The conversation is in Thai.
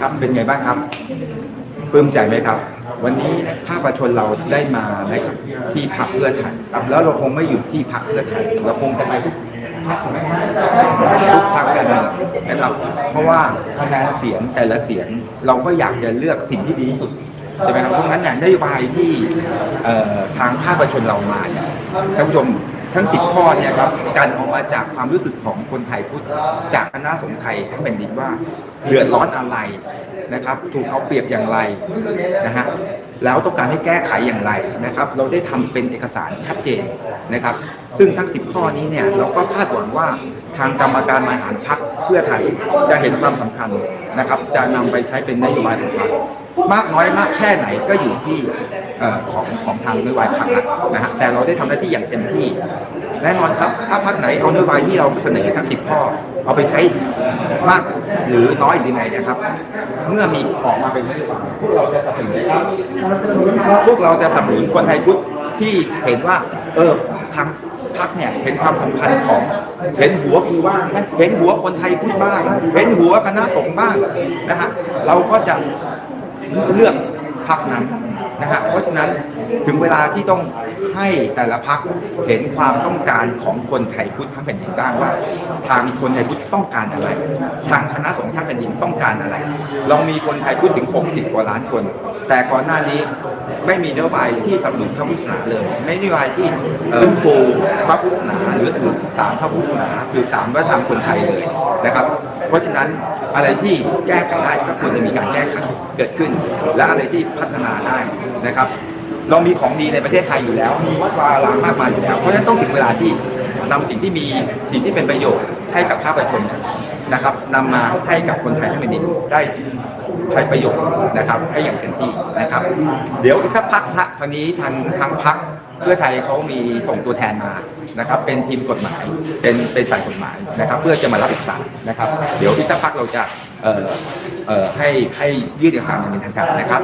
ครับเป็นไงบ้างครับปลื้มใจไหมครับ วันนี้ภาคประชาชนเราได้มานะครับที่พักเพื่อไทยครับแล้วเราคงไม่อยู่ที่พักเพื่อไทยเราคงจะไปทุกพักทุกพักกันเลยนะครับ เพราะว่าคะแนนเสียงแต่ละเสียงเราก็อยากจะเลือกสิ่งที่ดีที่สุดใช่ไหมครับเพราะงั้นอย่างนโยบายที่ทางภาคประชาชนเรามาเนี่ยท่านผู้ชม ทั้งสิบข้อเนี่ยครับการออกมาจากความรู้สึกของคนไทยพุทธจากคณะสงฆ์ไทยทั้งแผ่นดินว่าเดือดร้อนอะไรนะครับ ถูกเอาเปรียบอย่างไรนะฮะแล้วต้องการให้แก้ไขอย่างไรนะครับ เราได้ทำเป็นเอกสารชัดเจนนะครับ ซึ่งทั้ง 10 ข้อนี้เนี่ยเราก็คาดหวังว่า ทางกรรมการบริหารพรรคเพื่อไทยจะเห็นความสำคัญนะครับ จะนำไปใช้เป็นนโยบายของพรรคมากน้อยมากแค่ไหนก็อยู่ที่ของของทางนโยบายพรรคนะฮะแต่เราได้ทำหน้าที่อย่างเต็มที่แน่นอนครับ ถ้าพรรคไหนเอานโยบายที่เราเสนอทั้ง10ข้อ เอาไปใช้มากหรือน้อยหรือไงนะครับ เมื่อมีออกมาเป็นนโยบายพวกเราจะสนับสนุนพวกเราจะสนับสนุนคนไทยพุทธที่เห็นว่า เออทางพรรคเนี่ยเห็นความสำคัญของ เห็นหัวครูบ้างไหมเห็นหัวคนไทยพุทธบ้าง เห็นหัวคณะสงฆ์บ้างนะฮะเราก็จะเลือกพักนั้นนะฮะเพราะฉะนั้นถึงเวลาที่ต้องให้แต่ละพักเห็นความต้องการของคนไทยพุทธทั้งแผ่นดินบ้างว่า ทางคนไทยพุทธต้องการอะไร ทางคณะสงฆ์ทั้งแผ่นดินต้องการอะไร เรามีคนไทยพุทธถึง 60 กว่าล้านคน แต่ก่อนหน้านี้ ไม่มีนโยบายที่สนับสนุนพระพุทธศาสนาเลย ไม่มีนโยบายที่เอ่อปูพระพุทธศาสนาหรือสืบสานพระพุทธศาสนาสืบสานวัฒนธรรมคนไทยเลยนะครับ เพราะฉะนั้นอะไรที่แก้ไขได้ก็ควรจะมีการแก้ไขเกิดขึ้น และอะไรที่พัฒนาได้นะครับ เรามีของดีในประเทศไทยอยู่แล้ว มีวัดวาอารามมากมายอยู่แล้ว เพราะฉะนั้นต้องถึงเวลาที่นำสิ่งที่มีสิ่งที่เป็นประโยชน์ให้กับภาคประชาชนนะครับนำมาให้กับคนไทยทั้งแผ่นดินได้ ใช้ประโยชน์นะครับให้อย่างเต็มที่นะครับ เดี๋ยวอีกสักพักฮะคราวนี้ทางทางพักเพื่อไทยเขามีส่งตัวแทนมานะครับ เป็นทีมกฎหมาย เป็นเป็นฝ่ายกฎหมายนะครับ เพื่อจะมารับเอกสารนะครับ เดี๋ยวอีกสักพักเราจะเอ่อเอ่อให้ให้ยื่นเอกสารอย่างเป็นทางการนะครับ